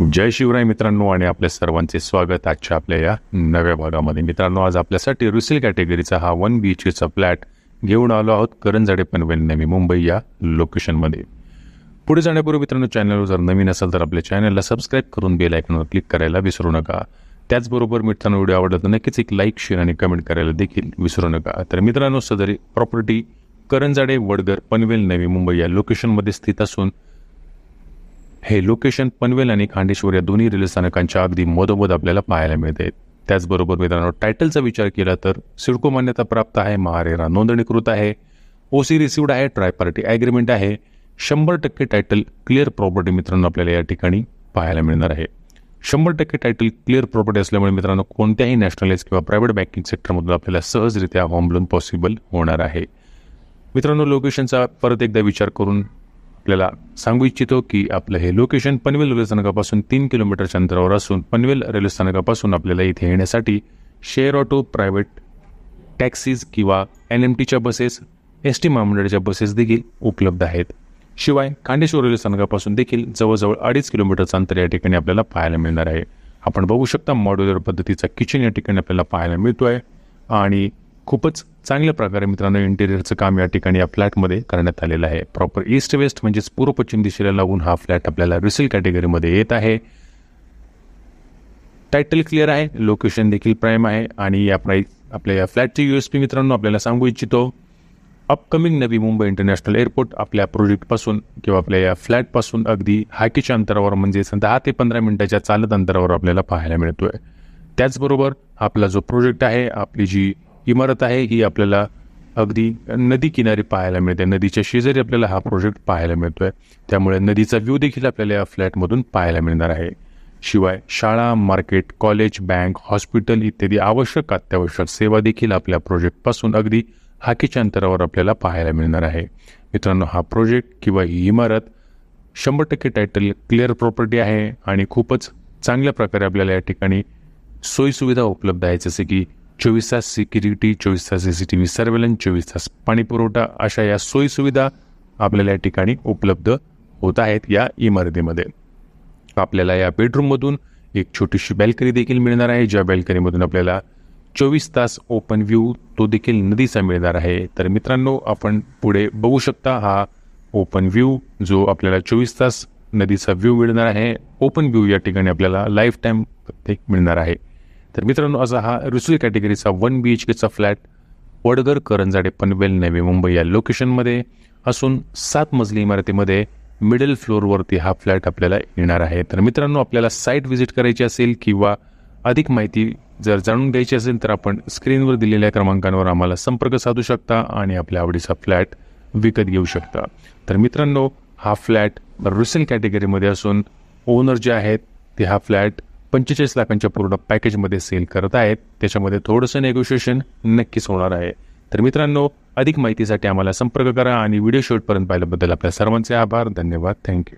जय शिवराय मित्रांनो आणि आपल्या सर्वांचे स्वागत आजच्या आपल्या या नव्या भागामध्ये. मित्रांनो आज आपल्यासाठी रुसेल कॅटेगरीचा हा वन बी एच केचा फ्लॅट घेऊन आलो आहोत. करंजाडे पनवेल नेहमी मुंबई या लोकेशनमध्ये पुढे जाण्यापूर्वी मित्रांनो चॅनलवर जर नवीन असेल तर आपल्या चॅनलला सबस्क्राईब करून बेल आयकॉनवर क्लिक करायला विसरू नका. त्याचबरोबर मित्रांनो व्हिडिओ आवडला तर नक्कीच एक लाईक शेअर आणि कमेंट करायला देखील विसरू नका. तर मित्रांनो सदरी प्रॉपर्टी करंजाडे वडगर पनवेल नवी मुंबई या लोकेशनमध्ये स्थित असून हे लोकेशन पनवेल आणि खांडेश्वर या दोन्ही रेल्वे स्थानकांच्या अगदी मधोमध आपल्याला पाहायला मिळते. त्याचबरोबर मित्रांनो टायटलचा विचार केला तर सिडको मान्यता प्राप्त आहे महारेरा नोंदणीकृत आहे ओसी रिसिवड आहे ट्राय पार्टी ॲग्रीमेंट आहे. शंभर टक्के टायटल क्लिअर प्रॉपर्टी मित्रांनो आपल्याला या ठिकाणी पाहायला मिळणार आहे. शंभर टक्के टायटल क्लिअर प्रॉपर्टी असल्यामुळे मित्रांनो कोणत्याही नॅशनलाइज किंवा प्रायव्हेट बँकिंग सेक्टरमधून आपल्याला सहजरित्या होम लोन पॉसिबल होणार आहे. मित्रांनो लोकेशनचा परत एकदा विचार करून आपल्याला सांगू इच्छितो की आपलं हे लोकेशन पनवेल रेल्वे स्थानकापासून तीन किलोमीटरच्या अंतरावर असून पनवेल रेल्वे स्थानकापासून आपल्याला इथे येण्यासाठी शेअर ऑटो प्रायव्हेट टॅक्सीज किंवा एन एम टीच्या बसेस एस टी महामंडळाच्या बसेस देखील उपलब्ध आहेत. शिवाय खांडेश्वर रेल्वे स्थानकापासून देखील जवळजवळ अडीच किलोमीटरचं अंतर या ठिकाणी आपल्याला पाहायला मिळणार आहे. आपण बघू शकता मॉड्युलर पद्धतीचा किचन या ठिकाणी आपल्याला पाहायला मिळतो आहे आणि खूपच चांगल्या प्रकारे मित्रांनो इंटेरियरचं काम या ठिकाणी या फ्लॅटमध्ये करण्यात आलेलं आहे. प्रॉपर ईस्ट वेस्ट म्हणजेच पूर्व पश्चिम दिशेला लागून हा फ्लॅट आपल्याला रिसेल कॅटेगरीमध्ये येत आहे. टायटल क्लिअर आहे लोकेशन देखील प्राईम आहे आणि या प्राईस आपल्या या फ्लॅटची यू एस पी मित्रांनो आपल्याला सांगू इच्छितो upcoming Navi Mumbai international airport आपल्या प्रोजेक्टपासून किंवा आपल्या या फ्लॅटपासून अगदी हाकीच्या अंतरावर म्हणजेच दहा ते पंधरा मिनटाच्या चालत अंतरावर आपल्याला पाहायला मिळतोय. त्याचबरोबर आपला जो प्रोजेक्ट आहे आपली जी इमारत आहे ही आपल्याला अगदी नदी किनारी पाहायला मिळते. नदीच्या शेजारी आपल्याला हा प्रोजेक्ट पाहायला मिळतोय. त्यामुळे नदीचा व्ह्यू देखील आपल्याला या फ्लॅटमधून पाहायला मिळणार आहे. शिवाय शाळा मार्केट कॉलेज बँक हॉस्पिटल इत्यादी आवश्यक अत्यावश्यक सेवा देखील आपल्या प्रोजेक्टपासून अगदी हाकीच्या अंतरावर आपल्याला पाहायला मिळणार आहे. मित्रांनो हा प्रोजेक्ट किंवा ही इमारत शंभर टक्के टायटल क्लिअर प्रॉपर्टी आहे आणि खूपच चांगल्या प्रकारे आपल्याला या ठिकाणी सोयीसुविधा उपलब्ध आहे. जसे की चोवीस तास सिक्युरिटी चोवीस तास C C T V surveillance चोवीस तास पाणी पुरवठा अशा या सोयीसुविधा आपल्याला या ठिकाणी उपलब्ध होत आहेत या इमारतीमध्ये. आपल्याला या बेडरूममधून एक छोटीशी बॅल्कनी देखील मिळणार आहे. ज्या बॅल्कनीमधून आपल्याला चोवीस तास ओपन व्ह्यू तो देखील नदीचा मिळणार आहे. तर मित्रांनो आपण पुढे बघू शकता हा ओपन व्ह्यू जो आपल्याला चोवीस तास नदीचा व्ह्यू मिळणार आहे. ओपन व्ह्यू या ठिकाणी आपल्याला लाईफ टाईम प्रत्येक मिळणार आहे. तर मित्रांनो असा हा रिसुल कॅटेगरीचा वन बी एच केचा फ्लॅट वडगर करंजाडे पनवेल नवी मुंबई या लोकेशनमध्ये असून सात मजली इमारतीमध्ये मिडल फ्लोअरवरती हा फ्लॅट आपल्याला येणार आहे. तर मित्रांनो आपल्याला साईट व्हिजिट करायची असेल किंवा अधिक माहिती जर जाणून घ्यायची असेल तर आपण स्क्रीनवर दिलेल्या क्रमांकांवर आम्हाला संपर्क साधू शकता आणि आपल्या आवडीचा फ्लॅट विकत घेऊ शकता. तर मित्रांनो हा फ्लॅट रुसेल कॅटेगरीमध्ये असून ओनर जे आहेत ते हा फ्लॅट पंचेचाळीस लाखांच्या पूर्ण पॅकेजमध्ये सेल करत आहेत. त्याच्यामध्ये थोडंसं नेगोशिएशन नक्कीच होणार आहे. तर मित्रांनो अधिक माहितीसाठी आम्हाला संपर्क करा आणि व्हिडिओ शेवटपर्यंत पाहिल्याबद्दल आपल्या सर्वांचे आभार धन्यवाद थँक्यू